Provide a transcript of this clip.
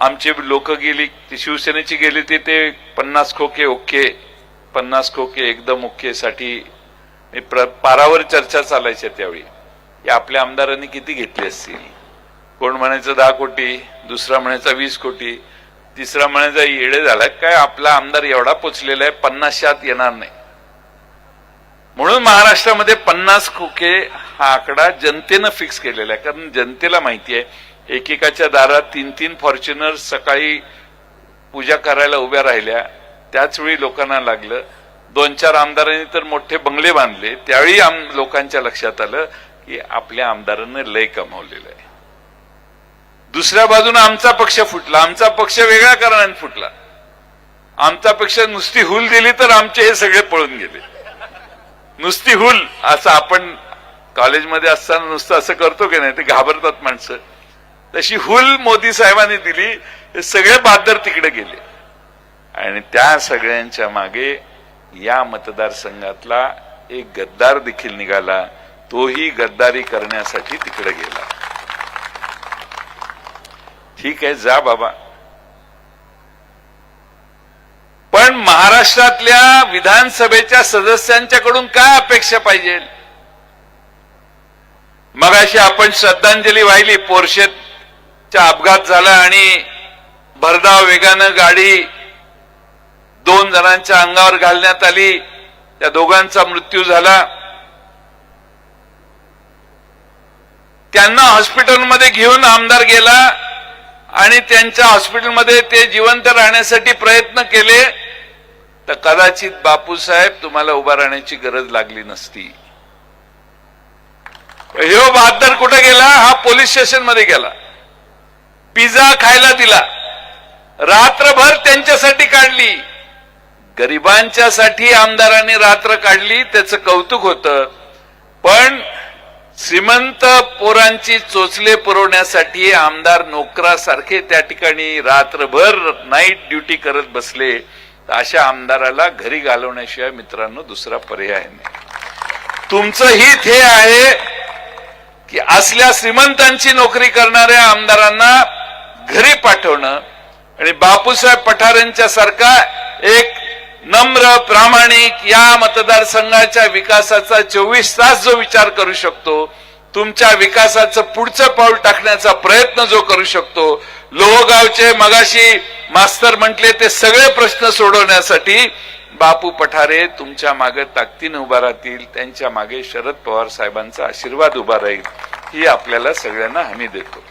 आमचे लोक गेली ती शिवसेनेची गेली ती ते पन्नास खोके ओके पन्नास खोके एकदम ओके साठी पारावर चर्चा चालायच्या त्यावेळी. या आपल्या आमदारांनी किती घेतली असतील? कोण म्हणायचं दहा कोटी दुसरा म्हणायचा वीस कोटी तिसरा म्हणायचा येडे झाला काय आपला आमदार एवढा पोचलेला आहे पन्नासशात येणार नाही. म्हणून महाराष्ट्रामध्ये पन्नास खोके हा आकडा जनतेनं फिक्स केलेला आहे. कारण जनतेला माहिती आहे एकेकाच्या दारात तीन तीन फॉर्च्युनर सकाळी पूजा करायला उभ्या राहिल्या. त्याच वेळी लोकांना लागलं. दोन चार आमदारांनी तर मोठे बंगले बांधले. त्यावेळी आम लोकांच्या लक्षात आलं की आपल्या आमदारांनी लय कमावलेलं आहे. दुसऱ्या बाजूने आमचा पक्ष फुटला. आमचा पक्ष वेगळ्या कारणाने फुटला. आमचा पक्ष नुसती हुल दिली तर आमचे हे सगळे पळून गेले. नुसती हुल असं आपण कॉलेजमध्ये असताना नुसतं असं करतो की नाही? ते घाबरतात माणसं. तशी हुल मोदी साहेबांनी दिली हे सगळे बहादर तिकडे गेले. आणि त्या सगळ्यांच्या मागे या मतदारसंघातला एक गद्दार देखील निघाला तोही गद्दारी करण्यासाठी तिकडे गेला. ठीक आहे जा बाबा. पण महाराष्ट्रातल्या विधानसभेच्या सदस्यांच्याकडून काय अपेक्षा पाहिजे? मगाशी आपण श्रद्धांजली वाहिली चा अपघात झाला आणि भरधाव वेगानं गाडी दोन जणांच्या अंगावर घालण्यात आली. त्या दोघांचा मृत्यू झाला. त्यांना हॉस्पिटलमध्ये घेऊन आमदार गेला आणि त्यांच्या हॉस्पिटलमध्ये ते जिवंत राहण्यासाठी प्रयत्न केले. तर कदाचित बापूसाहेब तुम्हाला उभा राहण्याची गरज लागली नसती. ह्यो हो बहादर कुठे गेला? हा पोलीस स्टेशनमध्ये गेला. पिझ्झा खायला दिला. रात्रभर त्यांच्यासाठी काढली. गरिबांच्या साठी आमदारांनी रात्र काढली त्याचं कौतुक होतं. पण श्रीमंत पोरांची चोचले पुरवण्यासाठी आमदार नोकरासारखे त्या ठिकाणी रात्रभर नाईट ड्युटी करत बसले. अशा आमदाराला घरी घालवण्याशिवाय मित्रांनो दुसरा पर्याय नाही. तुमचं हित हे आहे की असल्या श्रीमंतांची नोकरी करणाऱ्या आमदारांना घरी पाठवणं. आणि बापूसाहेब पठारेंच्या सारखा एक नम्र प्रामाणिक या मतदारसंघाच्या विकासाचा चोवीस तास जो विचार करू शकतो तुमच्या विकासाचं पुढचं पाऊल टाकण्याचा प्रयत्न जो करू शकतो लोहगावचे मगाशी मास्तर म्हटले ते सगळे प्रश्न सोडवण्यासाठी बापू पठारे तुमच्या मागे ताकदीने उभा राहतील त्यांच्या मागे शरद पवार साहेबांचा आशीर्वाद उभा राहील ही आपल्याला सगळ्यांना हमी देतो.